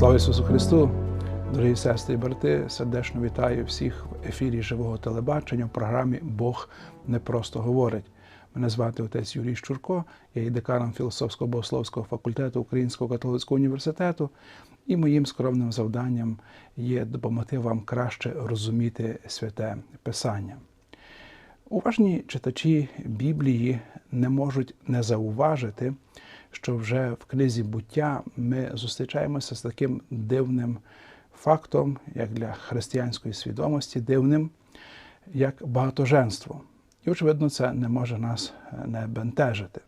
Слава Ісусу Христу! Дорогі сестри і брати, сердечно вітаю всіх в ефірі живого телебачення в програмі Бог не просто говорить. Мене звати отець Юрій Щурко, я є деканом філософсько богословського факультету Українського католицького університету, і моїм скромним завданням є допомогти вам краще розуміти святе Писання. Уважні читачі Біблії не можуть не зауважити, що вже в книзі буття ми зустрічаємося з таким дивним фактом, як для християнської свідомості, дивним, як багатоженство. І, очевидно, це не може нас не бентежити.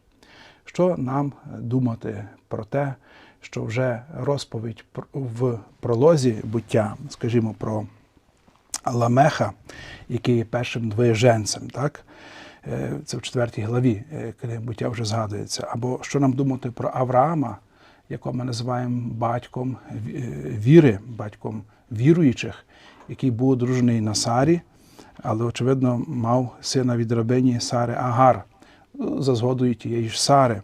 Що нам думати про те, що вже розповідь в пролозі буття, скажімо, про Ламеха, який є першим двоєженцем, так? Це в четвертій главі, коли буття вже згадується. Або що нам думати про Авраама, якого ми називаємо батьком віри, батьком віруючих, який був одружений на Сарі, але, очевидно, мав сина від рабині Сари Агар, за згодою тієї ж Сари.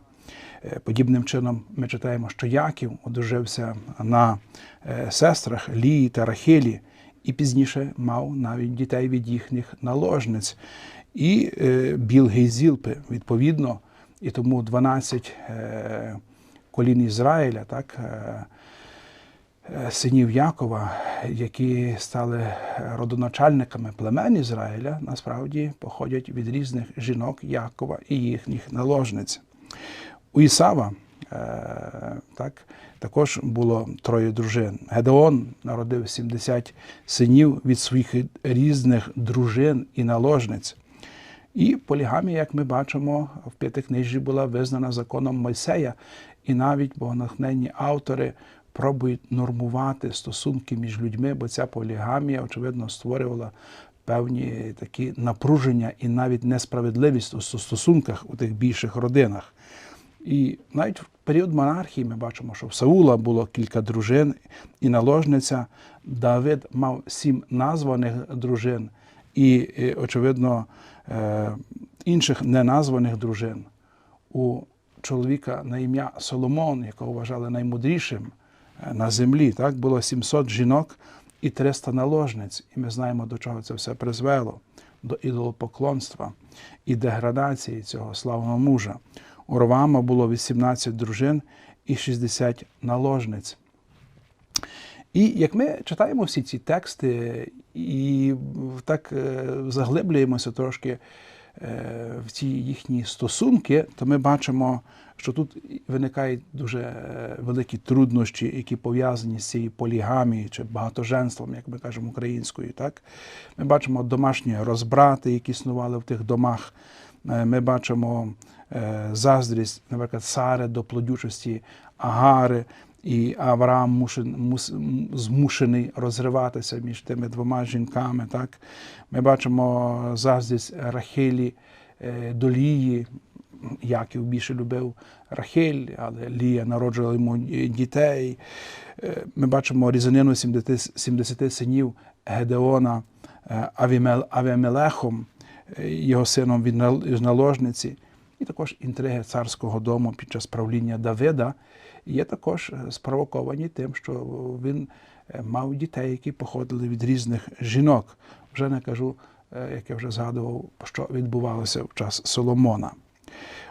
Подібним чином ми читаємо, що Яків одружився на сестрах Лії та Рахелі, і пізніше мав навіть дітей від їхніх наложниць. І Білги і Зілпи, відповідно, і тому 12 колін Ізраїля, так, синів Якова, які стали родоначальниками племен Ізраїля, насправді походять від різних жінок Якова і їхніх наложниць. У Ісава так, також було троє дружин. Гедеон народив 70 синів від своїх різних дружин і наложниць. І полігамія, як ми бачимо, в п'ятикнижжі була визнана законом Мойсея, і навіть богонахненні автори пробують нормувати стосунки між людьми, бо ця полігамія, очевидно, створювала певні такі напруження і навіть несправедливість у стосунках у тих більших родинах. І навіть в період монархії ми бачимо, що в Саула було кілька дружин і наложниця. Давид мав сім названих дружин і, очевидно, інших неназваних дружин. У чоловіка на ім'я Соломон, якого вважали наймудрішим на землі, так, було 700 жінок і 300 наложниць. І ми знаємо, до чого це все призвело, до ідолопоклонства і деградації цього славного мужа. У Ровама було 18 дружин і 60 наложниць. І як ми читаємо всі ці тексти і так заглиблюємося трошки в ці їхні стосунки, то ми бачимо, що тут виникають дуже великі труднощі, які пов'язані з цією полігамією чи багатоженством, як ми кажемо українською. Так? Ми бачимо домашні розбрати, які існували в тих домах. Ми бачимо заздрість, наприклад, Сари до плодючості Агари, і Авраам змушений розриватися між тими двома жінками. Так? Ми бачимо заздрість Рахелі до Лії. Яків більше любив Рахель, але Лія народжувала йому дітей. Ми бачимо різанину 70 синів Гедеона Авімелехом, його сином від наложниці, і також інтриги царського дому під час правління Давида є також спровоковані тим, що він мав дітей, які походили від різних жінок. Вже не кажу, як я вже згадував, що відбувалося в час Соломона.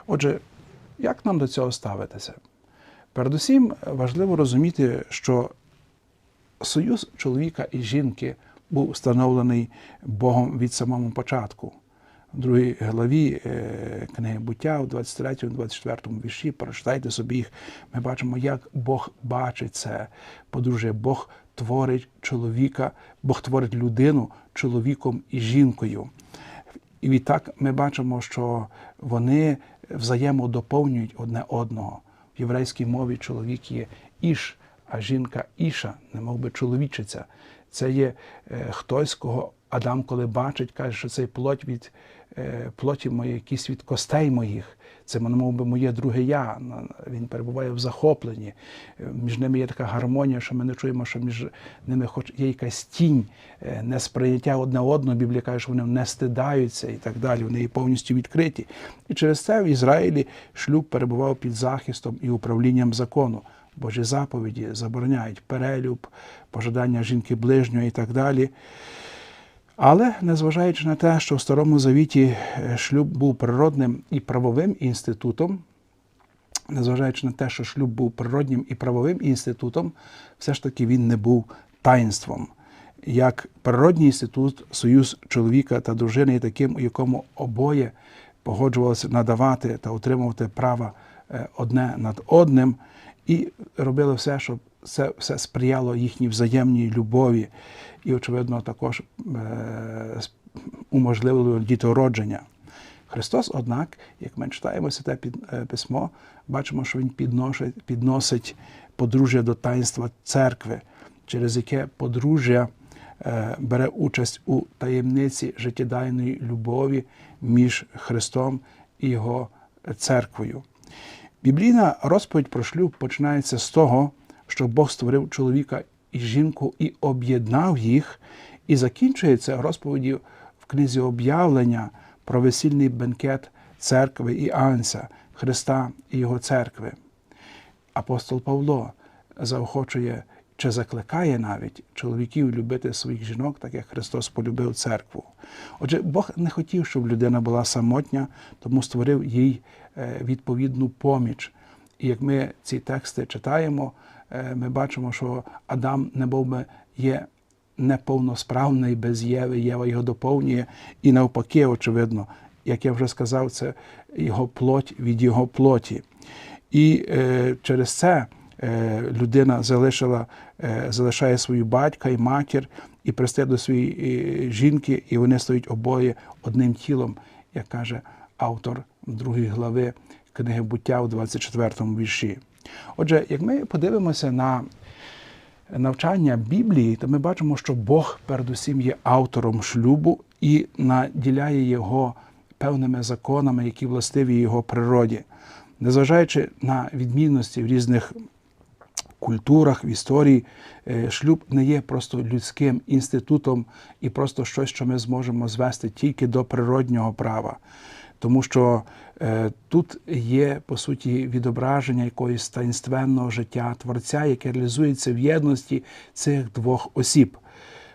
Отже, як нам до цього ставитися? Передусім важливо розуміти, що союз чоловіка і жінки був встановлений Богом від самого початку. В другій главі книги буття, у 23-24 вірші, прочитайте собі їх, ми бачимо, як Бог бачить це. Подружжя, Бог творить чоловіка, Бог творить людину чоловіком і жінкою. І відтак ми бачимо, що вони взаємодоповнюють одне одного. В єврейській мові чоловік є іш, а жінка іша, не мов би чоловічиця. Це є хтось, кого Адам, коли бачить, каже, що цей плоть від плоті моєї, якийсь від костей моїх. Це мов би, моє друге я. Він перебуває в захопленні. Між ними є така гармонія, що ми не чуємо, що між ними хоч є якась тінь, несприйняття одне одного. Біблія каже, що вони не стидаються і так далі. Вони є повністю відкриті. І через це в Ізраїлі шлюб перебував під захистом і управлінням закону. Божі заповіді, забороняють перелюб, пожадання жінки ближнього і так далі. Але незважаючи на те, що в Старому Завіті е, шлюб був природним і правовим інститутом, незважаючи на те, що шлюб був природнім і правовим інститутом, все ж таки він не був таїнством. Як природній інститут, союз чоловіка та дружини є таким, у якому обоє погоджувалися надавати та утримувати права е, одне над одним, і робили все, щоб це все сприяло їхній взаємній любові, і, очевидно, також е, уможливило дітородження. Христос, однак, як ми читаємо святе е, письмо, бачимо, що Він підносить, підносить подружжя до таїнства церкви, через яке подружжя е, бере участь у таємниці життєдайної любові між Христом і Його церквою. Біблійна розповідь про шлюб починається з того, що Бог створив чоловіка і жінку і об'єднав їх, і закінчується розповіддю в книзі об'явлення про весільний бенкет церкви і Анця, Христа і Його церкви. Апостол Павло заохочує чи закликає навіть чоловіків любити своїх жінок, так як Христос полюбив церкву. Отже, Бог не хотів, щоб людина була самотня, тому створив їй е, відповідну поміч. І як ми ці тексти читаємо, ми бачимо, що Адам не був би є неповносправний без Єви, Єва його доповнює, і навпаки, очевидно, як я вже сказав, це його плоть від його плоті. І е, через це е, людина залишила, е, залишає свою батька і матір і пристає до своєї е, жінки, і вони стають обоє одним тілом, як каже автор другої глави книги буття у 24 му вірші. Отже, як ми подивимося на навчання Біблії, то ми бачимо, що Бог передусім є автором шлюбу і наділяє його певними законами, які властиві його природі. Незважаючи на відмінності в різних культурах, в історії, е, шлюб не є просто людським інститутом і просто щось, що ми зможемо звести тільки до природнього права. Тому що е, тут є по суті відображення якоїсь таїнственного життя Творця, яке реалізується в єдності цих двох осіб.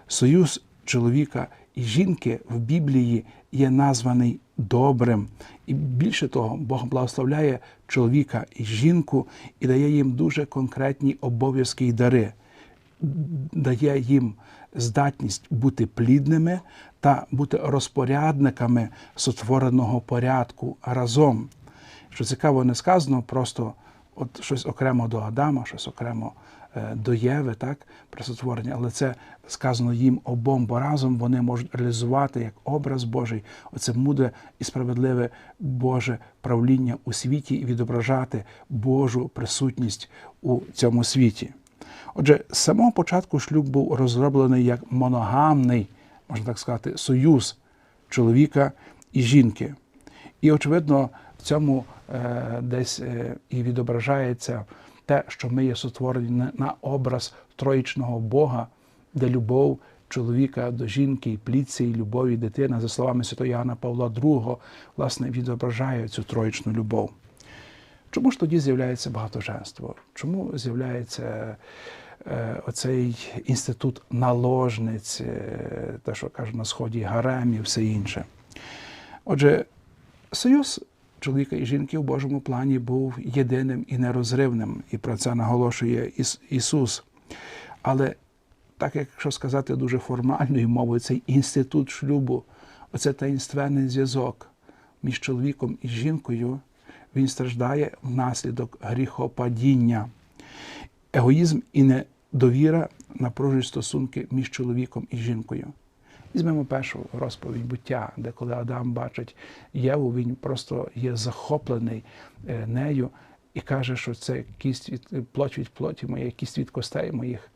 Союз чоловіка і жінки в Біблії є названий добрим. І більше того, Бог благословляє чоловіка і жінку і дає їм дуже конкретні обов'язки і дари, дає їм здатність бути плідними та бути розпорядниками сотвореного порядку разом. Що цікаво, не сказано просто от щось окремо до Адама, щось окремо е, до Єви, так, про сотворення, але це сказано їм обом, бо разом вони можуть реалізувати як образ Божий, оце мудре і справедливе Боже правління у світі і відображати Божу присутність у цьому світі. Отже, з самого початку шлюб був розроблений як моногамний, можна так сказати, союз чоловіка і жінки. І, очевидно, в цьому е, десь е, і відображається те, що ми є сотворені на образ троїчного Бога, де любов чоловіка до жінки, і плідці, і любові дитина, за словами святого Іоанна Павла II, власне, відображає цю троїчну любов. Чому ж тоді з'являється багатоженство? Чому з'являється е, оцей інститут наложниць, те, що кажуть на сході гарем і все інше? Отже, союз чоловіка і жінки в Божому плані був єдиним і нерозривним, і про це наголошує Ісус. Але так, якщо сказати дуже формальною мовою, цей інститут шлюбу, оце таїнственний зв'язок між чоловіком і жінкою він страждає внаслідок гріхопадіння. Егоїзм і недовіра напружують стосунки між чоловіком і жінкою. Візьмемо першу розповідь буття, де коли Адам бачить Єву, він просто є захоплений е, нею і каже, що це кість від плоть від плоті моєї, кість від костей моїх.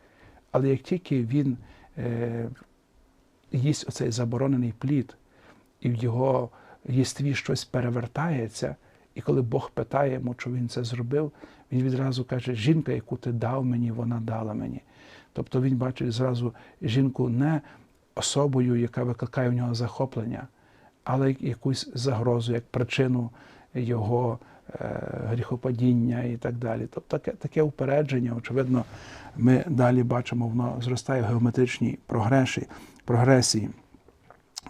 Але як тільки він е, їсть оцей заборонений плід, і в його єстві щось перевертається, і коли Бог питає йому, що він це зробив, він відразу каже, жінка, яку ти дав мені, вона дала мені. Тобто він бачить зразу жінку не особою, яка викликає в нього захоплення, але якусь загрозу, як причину його е, гріхопадіння і так далі. Тобто таке, таке упередження, очевидно, ми далі бачимо, воно зростає в геометричній прогресії.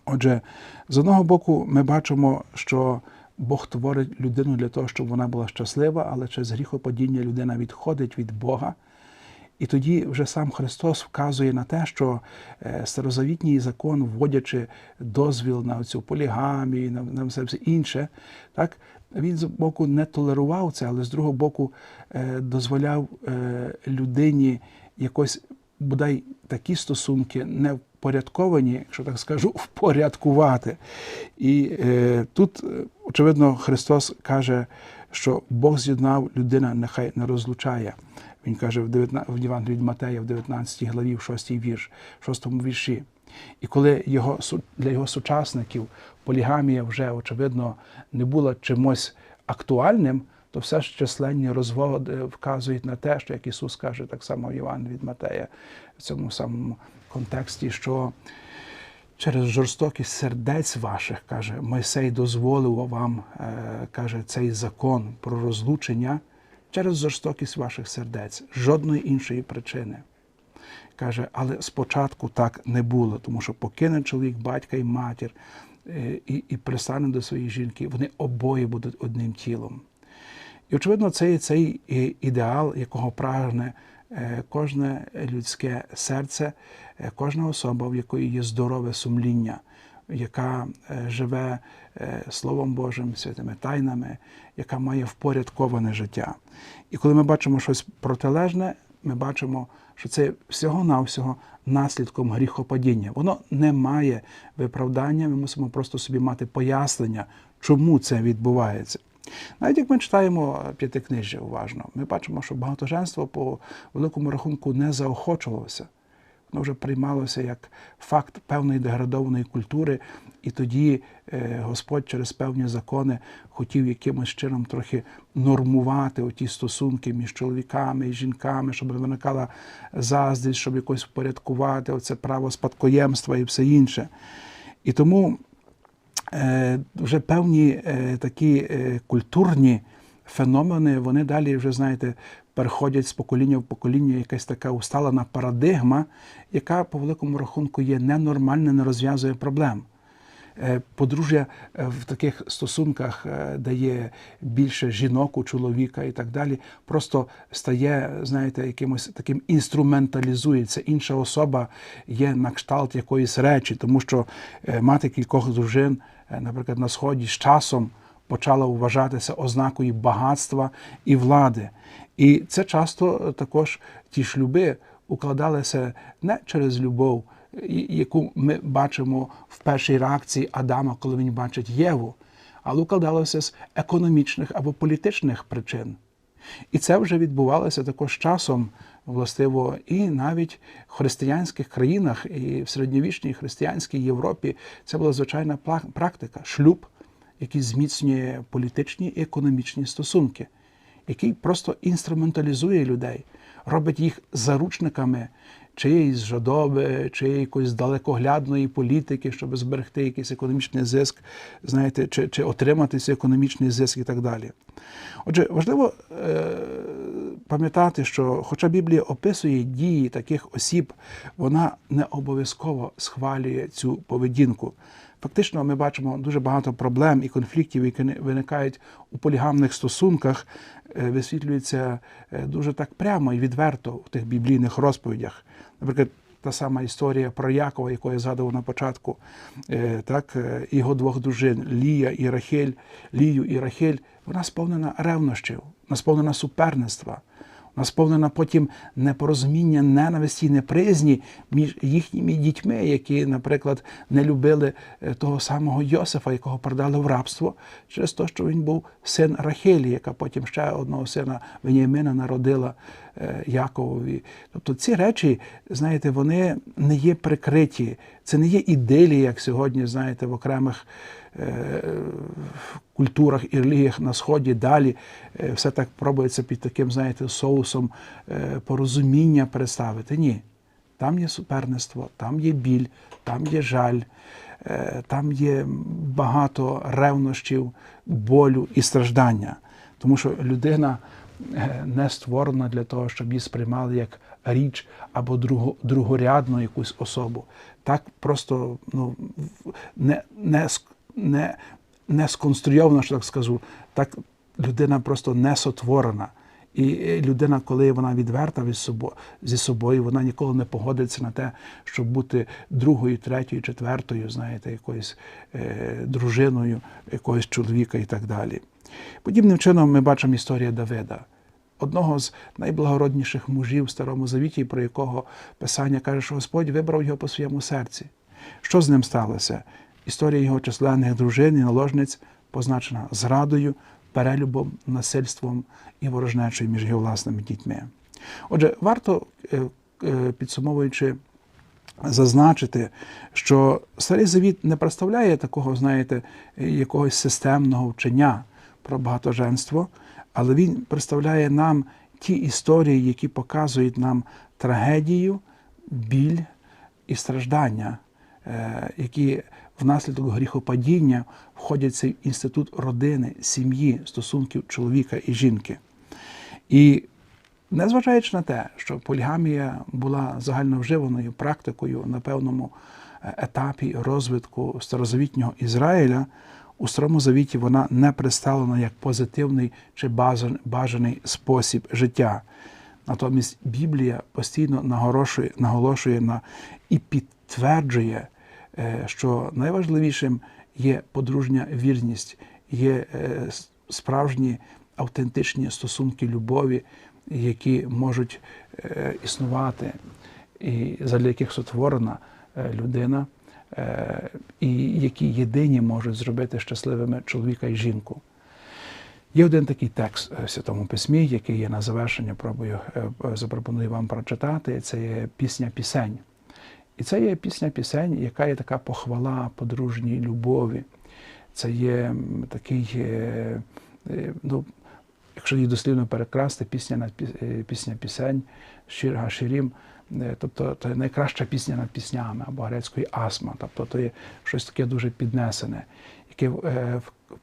Отже, з одного боку, ми бачимо, що Бог творить людину для того, щоб вона була щаслива, але через гріхопадіння людина відходить від Бога. І тоді вже сам Христос вказує на те, що е, старозавітній закон, вводячи дозвіл на цю полігамію, на, на все інше, так, він з боку не толерував це, але з другого боку е, дозволяв е, людині якось бодай такі стосунки не впорядковані, якщо так скажу, впорядкувати. І е, тут, очевидно, Христос каже, що Бог з'єднав людина, нехай не розлучає. Він каже в 19, в Євангелії від Матея, в 19 главі, в 6 вірш, в 6 вірші. І коли його, для його сучасників полігамія вже, очевидно, не була чимось актуальним, то все ж численні розводи вказують на те, що як Ісус каже, так само в Євангелії від Матея, в цьому самому контексті, що через жорстокість сердець ваших, каже, Мойсей дозволив вам, е, каже, цей закон про розлучення через жорстокість ваших сердець, жодної іншої причини. Каже, але спочатку так не було, тому що покине чоловік, батька і матір е, і і пристане до своєї жінки, вони обоє будуть одним тілом. І, очевидно, це цей ідеал, якого прагне е, кожне людське серце, кожна особа, в якої є здорове сумління, яка живе Словом Божим, святими тайнами, яка має впорядковане життя. І коли ми бачимо щось протилежне, ми бачимо, що це всього-навсього наслідком гріхопадіння. Воно не має виправдання, ми мусимо просто собі мати пояснення, чому це відбувається. Навіть як ми читаємо п'ятикнижжя уважно, ми бачимо, що багатоженство по великому рахунку не заохочувалося воно вже приймалося як факт певної деградованої культури, і тоді е, Господь через певні закони хотів якимось чином трохи нормувати оті стосунки між чоловіками і жінками, щоб не виникала заздрість, щоб якось впорядкувати оце право спадкоємства і все інше. І тому е, вже певні е, такі культурні феномени, вони далі вже, знаєте, переходять з покоління в покоління якась така усталена парадигма, яка по великому рахунку є ненормальна, не розв'язує проблем. Е, подружжя е, в таких стосунках, е, де є більше жінок у чоловіка і так далі, просто стає, знаєте, якимось таким інструменталізується. Інша особа є на кшталт якоїсь речі, тому що мати кількох дружин, наприклад, на сході з часом почала вважатися ознакою багатства і влади. І це часто також ті шлюби укладалися не через любов, яку ми бачимо в першій реакції Адама, коли він бачить Єву, але укладалося з економічних або політичних причин. І це вже відбувалося також часом, властиво, і навіть в християнських країнах, і в середньовічній християнській Європі це була звичайна практика шлюб, який зміцнює політичні і економічні стосунки який просто інструменталізує людей, робить їх заручниками чиєїсь жадоби, чи якоїсь далекоглядної політики, щоб зберегти якийсь економічний зиск, знаєте, чи чи отримати цей економічний зиск і так далі. Отже, важливо е, пам'ятати, що, хоча Біблія описує дії таких осіб, вона не обов'язково схвалює цю поведінку. Фактично, ми бачимо дуже багато проблем і конфліктів, які виникають у полігамних стосунках, е, висвітлюються е, дуже так прямо і відверто у тих біблійних розповідях. Наприклад, та сама історія про Якова, яку я згадував на початку, е, так, його двох дружин Лія і Рахель, Лію і Рахель, вона сповнена ревнощів, вона сповнена суперництва сповнена потім непорозуміння, ненависті, неприязні між їхніми дітьми, які, наприклад, не любили е, того самого Йосифа, якого продали в рабство, через те, що він був син Рахелі, яка потім ще одного сина Веніамина народила Яковові. Тобто ці речі, знаєте, вони не є прикриті, це не є ідилії, як сьогодні, знаєте, в окремих. Е, культурах і релігіях на Сході далі е, все так пробується під таким, знаєте, соусом е, порозуміння представити. Ні. Там є суперництво, там є біль, там є жаль, там є багато ревнощів, болю і страждання. Тому що людина е, не створена для того, щоб її сприймали як річ або друго, другорядну якусь особу. Так просто ну, не, не, не, не сконструйовано, що так скажу. Так людина просто не сотворена. І е, людина, коли вона відверта зі собою, вона ніколи не погодиться на те, щоб бути другою, третьою, четвертою, знаєте, якоюсь е, дружиною якогось чоловіка і так далі. Подібним чином ми бачимо історію Давида, одного з найблагородніших мужів в Старому Завіті, про якого Писання каже, що Господь вибрав його по своєму серці. Що з ним сталося? Історія його численних дружин і наложниць позначена зрадою, перелюбом, насильством і ворожнечою між його власними дітьми. Отже, варто, е, е, підсумовуючи, зазначити, що Старий Завіт не представляє такого, знаєте, якогось системного вчення про багатоженство, але він представляє нам ті історії, які показують нам трагедію, біль і страждання, е, які внаслідок гріхопадіння входять в цей інститут родини, сім'ї, стосунків чоловіка і жінки. І незважаючи на те, що полігамія була загальновживаною практикою на певному е, етапі розвитку старозавітнього Ізраїля, у Старому Завіті вона не представлена як позитивний чи бажаний спосіб життя. Натомість Біблія постійно наголошує, на і підтверджує, що найважливішим є подружня вірність, є е, справжні автентичні стосунки любові, які можуть е, існувати, і задля яких сотворена е, людина, е, і які єдині можуть зробити щасливими чоловіка і жінку. Є один такий текст е, в Святому Письмі, який я на завершення пробую е, е, запропоную вам прочитати. Це є пісня пісень. І це є пісня пісень, яка є така похвала подружній любові. Це є такий, е, е, ну, якщо її дослівно перекрасти, пісня над е, пісня пісень, шір гаширім, е, тобто це найкраща пісня над піснями або грецької асма. Тобто це є щось таке дуже піднесене, яке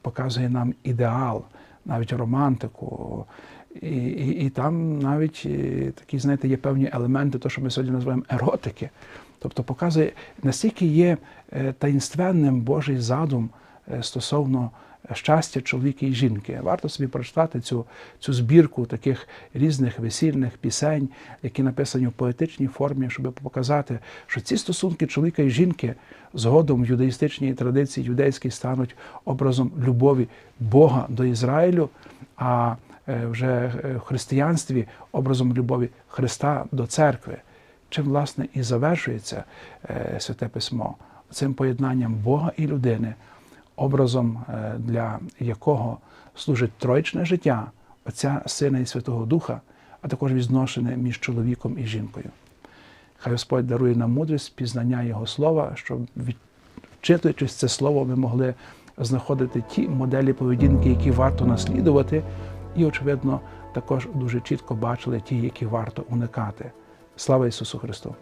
показує нам ідеал, навіть романтику. І, і, і там навіть такі, знаєте, є певні елементи, то, що ми сьогодні називаємо еротики. Тобто показує, настільки є е, таїнственним Божий задум е, стосовно щастя чоловіка і жінки. Варто собі прочитати цю, цю збірку таких різних весільних пісень, які написані в поетичній формі, щоб показати, що ці стосунки чоловіка і жінки згодом в юдаїстичній традиції юдейській стануть образом любові Бога до Ізраїлю, а е, вже е, в християнстві образом любові Христа до церкви. Чим, власне, і завершується е, Святе Письмо цим поєднанням Бога і людини, образом, е, для якого служить троїчне життя Отця, Сина і Святого Духа, а також відношення між чоловіком і жінкою. Хай Господь дарує нам мудрість, пізнання Його слова, щоб вчитуючись це слово, ми могли знаходити ті моделі поведінки, які варто наслідувати, і, очевидно, також дуже чітко бачили ті, які варто уникати. Слава Ісусу Христу!